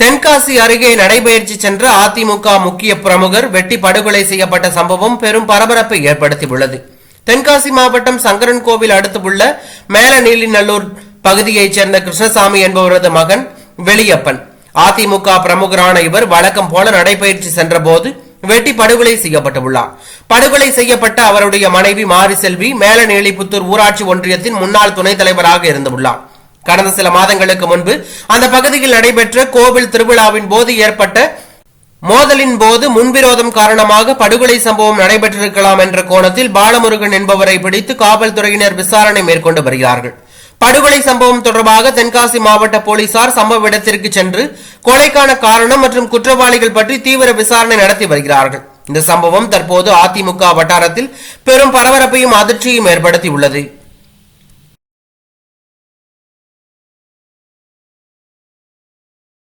தென்காசி அருகே நடைபயிற்சி சென்ற அதிமுக முக்கிய பிரமுகர் வெட்டி படுகொலை செய்யப்பட்ட சம்பவம் பெரும் பரபரப்பை ஏற்படுத்தியுள்ளது. தென்காசி மாவட்டம் சங்கரன் கோவில் அடுத்துள்ள மேலநீலிநல்லூர் பகுதியைச் சேர்ந்த கிருஷ்ணசாமி என்பவரது மகன் வெளியப்பன். அதிமுக பிரமுகரான இவர் வழக்கம் போல நடைபயிற்சி சென்றபோது வெட்டி படுகொலை செய்யப்பட்டுள்ளார். படுகொலை செய்யப்பட்ட அவருடைய மனைவி மாரிசெல்வி மேலநீலிபுத்தூர் ஊராட்சி ஒன்றியத்தின் முன்னாள் துணைத் தலைவராக இருந்துள்ளார். கடந்த சில மாதங்களுக்கு முன்பு அந்த பகுதியில் நடைபெற்ற கோவில் திருவிழாவின் போது ஏற்பட்ட மோதலின் போது முன்விரோதம் காரணமாக படுகொலை சம்பவம் நடைபெற்றிருக்கலாம் என்ற கோணத்தில் பாலமுருகன் என்பவரை பிடித்து காவல்துறையினர் விசாரணை மேற்கொண்டு வருகிறார்கள். படுகொலை சம்பவம் தொடர்பாக தென்காசி மாவட்ட போலீசார் சம்பவ இடத்திற்கு சென்று கொலைக்கான காரணம் மற்றும் குற்றவாளிகள் பற்றி தீவிர விசாரணை நடத்தி வருகிறார்கள். இந்த சம்பவம் தற்போது அதிமுக வட்டாரத்தில் பெரும் பரபரப்பையும் அதிர்ச்சியும் ஏற்படுத்தியுள்ளது.